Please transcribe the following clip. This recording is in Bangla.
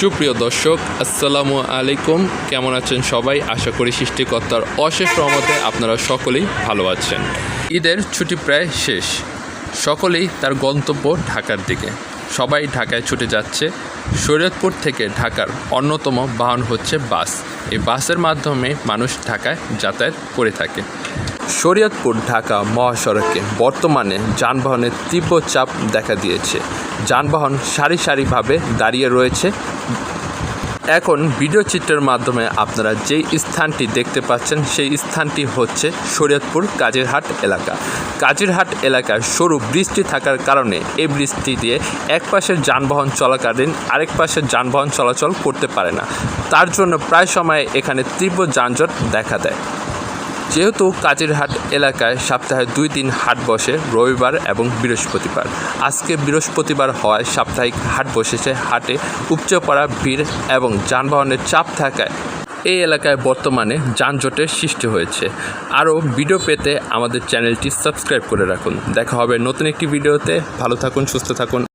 সুপ্রিয় দর্শক, আসসালামু আলাইকুম। কেমন আছেন সবাই? আশা করি সৃষ্টিকর্তার অশেষ রহমতে আপনারা সকলেই ভালো আছেন। ঈদের ছুটি প্রায় শেষ। সকলেই তার গন্তব্য ঢাকার দিকে। সবাই ঢাকায় ছুটে যাচ্ছে। শরীয়তপুর থেকে ঢাকার অন্যতম বাহন হচ্ছে বাস। এই বাসের মাধ্যমে মানুষ ঢাকায় যাতায়াত করে থাকে। শরীয়তপুর, ঢাকা মহাসড়কে বর্তমানে যানবাহনের তীব্র চাপ দেখা দিয়েছে। যানবাহন সারি সারিভাবে দাঁড়িয়ে রয়েছে। এখন ভিডিও চিত্রের মাধ্যমে আপনারা যেই স্থানটি দেখতে পাচ্ছেন, সেই স্থানটি হচ্ছে শরীয়তপুর কাজিরহাট এলাকা। কাজিরহাট এলাকায় সরু বৃষ্টি থাকার কারণে এই বৃষ্টি দিয়ে এক পাশের যানবাহন চলাকালীন আরেক পাশের যানবাহন চলাচল করতে পারে না। তার জন্য প্রায় সময় এখানে তীব্র যানজট দেখা দেয়। যেহেতু কাজিরহাট এলাকায় সপ্তাহে দুই দিন হাট বসে, রবিবার এবং বৃহস্পতিবার। আজকে বৃহস্পতিবার হওয়ায় সাপ্তাহিক হাট বসেছে। হাটে উপচে পড়া ভিড় এবং যানবাহনের চাপ থাকায় এই এলাকায় বর্তমানে যানজটের সৃষ্টি হয়েছে। আরও ভিডিও পেতে আমাদের চ্যানেলটি সাবস্ক্রাইব করে রাখুন। দেখা হবে নতুন একটি ভিডিওতে। ভালো থাকুন, সুস্থ থাকুন।